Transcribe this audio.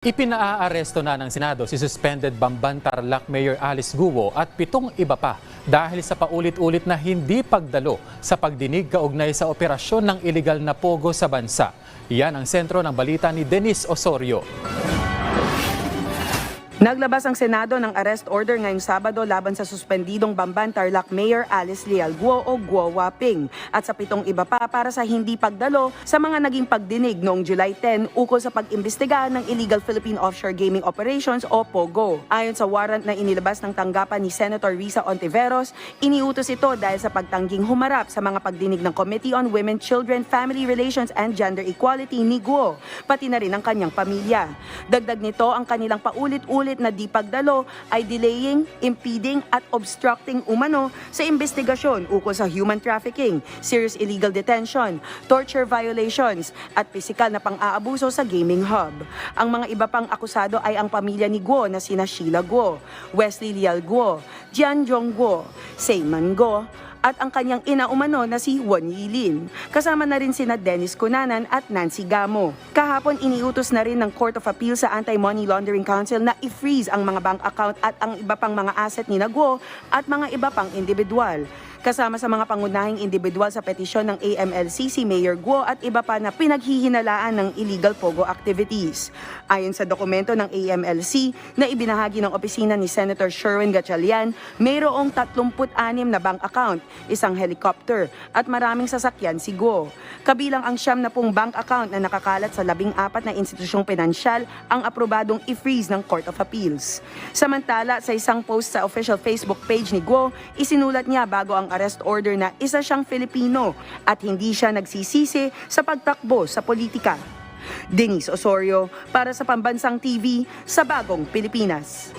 Ipinaaresto na ng Senado si suspended Bamban Tarlac Mayor Alice Guo at pitong iba pa dahil sa paulit-ulit na hindi pagdalo sa pagdinig kaugnay sa operasyon ng iligal na pogo sa bansa. Yan ang sentro ng balita ni Denise Osorio. Naglabas ang Senado ng arrest order ngayong Sabado laban sa suspendidong Bamban Tarlac Mayor Alice Leal Guo o Guo Waping at sa pitong iba pa para sa hindi pagdalo sa mga naging pagdinig noong July 10 ukol sa pag-imbestiga ng Illegal Philippine Offshore Gaming Operations o POGO. Ayon sa warrant na inilabas ng tanggapan ni Senator Risa Ontiveros, iniutos ito dahil sa pagtangging humarap sa mga pagdinig ng Committee on Women, Children, Family Relations and Gender Equality ni Guo, pati na rin ang kanyang pamilya. Dagdag nito ang kanilang paulit-ulit na di pagdalo ay delaying, impeding at obstructing umano sa investigasyon ukol sa human trafficking, serious illegal detention, torture violations at pisikal na pang-aabuso sa gaming hub. Ang mga iba pang akusado ay ang pamilya ni Guo na sina Sheila Guo, Wesley Lial Guo, Jian Jong Guo, Seyman Guo, at ang kanyang ina umano na si Won Yilin. Kasama na rin sina Dennis Cunanan at Nancy Gamo. Kahapon iniutos na rin ng Court of Appeal sa Anti-Money Laundering Council na i-freeze ang mga bank account at ang iba pang mga asset ni Naguo at mga iba pang individual. Kasama sa mga pangunahing individual sa petisyon ng AMLC si Mayor Guo at iba pa na pinaghihinalaan ng illegal pogo activities. Ayon sa dokumento ng AMLC na ibinahagi ng opisina ni Senator Sherwin Gatchalian, mayroong 36 na bank account, isang helicopter at maraming sasakyan si Guo. Kabilang ang siyam na pong bank account na nakakalat sa labing apat na institusyong pinansyal ang aprobadong i-freeze ng Court of Appeals. Samantala, sa isang post sa official Facebook page ni Guo, isinulat niya bago ang arrest order na isa siyang Filipino at hindi siya nagsisisi sa pagtakbo sa politika. Denise Osorio para sa Pambansang TV sa Bagong Pilipinas.